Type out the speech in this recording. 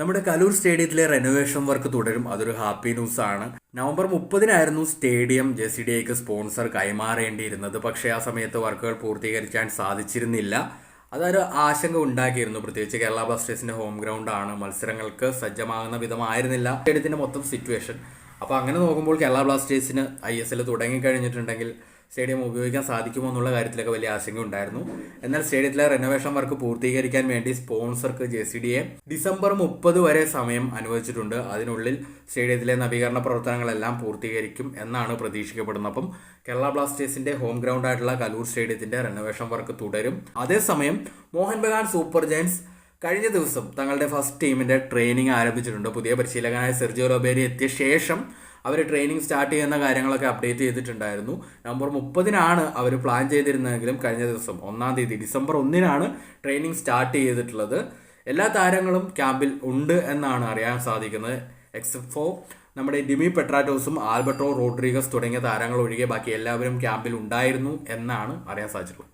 നമ്മുടെ കലൂർ സ്റ്റേഡിയത്തിലെ renovation work തുടരും. അതൊരു ഹാപ്പി ന്യൂസ് ആണ്. നവംബർ മുപ്പതിനായിരുന്നു സ്റ്റേഡിയം ജെ സി ഡി ഐക്ക് സ്പോൺസർ കൈമാറേണ്ടിയിരുന്നത്. പക്ഷേ ആ സമയത്ത് വർക്കുകൾ പൂർത്തീകരിക്കാൻ സാധിച്ചിരുന്നില്ല. അതൊരു ആശങ്ക ഉണ്ടാക്കിയിരുന്നു. പ്രത്യേകിച്ച് കേരള ബ്ലാസ്റ്റേഴ്സിന്റെ ഹോം ഗ്രൗണ്ട് ആണ്. മത്സരങ്ങൾക്ക് സജ്ജമാകുന്ന വിധമായിരുന്നില്ല. സ്റ്റേഡിയത്തിന്റെ മൊത്തം സിറ്റുവേഷൻ അപ്പോൾ അങ്ങനെ നോക്കുമ്പോൾ കേരള ബ്ലാസ്റ്റേഴ്സിന് ഐ എസ് എൽ തുടങ്ങിക്കഴിഞ്ഞിട്ടുണ്ടെങ്കിൽ സ്റ്റേഡിയം ഉപയോഗിക്കാൻ സാധിക്കുമോ എന്നുള്ള കാര്യത്തിലൊക്കെ വലിയ ആശങ്ക ഉണ്ടായിരുന്നു. എന്നാൽ സ്റ്റേഡിയത്തിലെ റെനോവേഷൻ വർക്ക് പൂർത്തീകരിക്കാൻ വേണ്ടി സ്പോൺസർക്ക് J C D A December മുപ്പത് വരെ സമയം അനുവദിച്ചിട്ടുണ്ട്. അതിനുള്ളിൽ സ്റ്റേഡിയത്തിലെ നവീകരണ പ്രവർത്തനങ്ങളെല്ലാം പൂർത്തീകരിക്കും എന്നാണ് പ്രതീക്ഷിക്കപ്പെടുന്നത്. അപ്പം കേരള ബ്ലാസ്റ്റേഴ്സിന്റെ ഹോം ഗ്രൗണ്ട് ആയിട്ടുള്ള കലൂർ സ്റ്റേഡിയത്തിന്റെ റെനോവേഷൻ വർക്ക് തുടരും. അതേസമയം മോഹൻ ബഗാൻ സൂപ്പർ ജയൻസ് കഴിഞ്ഞ ദിവസം തങ്ങളുടെ ഫസ്റ്റ് ടീമിന്റെ ട്രെയിനിങ് ആരംഭിച്ചിട്ടുണ്ട്. പുതിയ പരിശീലകനായ സെർജിയോ റോബേരി എത്തിയ ശേഷം അവർ ട്രെയിനിങ് സ്റ്റാർട്ട് ചെയ്യുന്ന കാര്യങ്ങളൊക്കെ അപ്ഡേറ്റ് ചെയ്തിട്ടുണ്ടായിരുന്നു. നവംബർ മുപ്പതിനാണ് അവർ പ്ലാൻ ചെയ്തിരുന്നതെങ്കിലും കഴിഞ്ഞ ദിവസം ഒന്നാം തീയതി ഡിസംബർ ഒന്നിനാണ് ട്രെയിനിങ് സ്റ്റാർട്ട് ചെയ്തിട്ടുള്ളത്. എല്ലാ താരങ്ങളും ക്യാമ്പിൽ ഉണ്ട് എന്നാണ് അറിയാൻ സാധിക്കുന്നത്. എക്സെപ്റ്റ് ഫോർ നമ്മുടെ ഡിമി പെട്രാറ്റോസും ആൽബർട്ടോ റോഡ്രിഗസ് തുടങ്ങിയ താരങ്ങൾ ഒഴികെ ബാക്കി എല്ലാവരും ക്യാമ്പിൽ ഉണ്ടായിരുന്നു എന്നാണ് അറിയാൻ സാധിച്ചിട്ടുള്ളത്.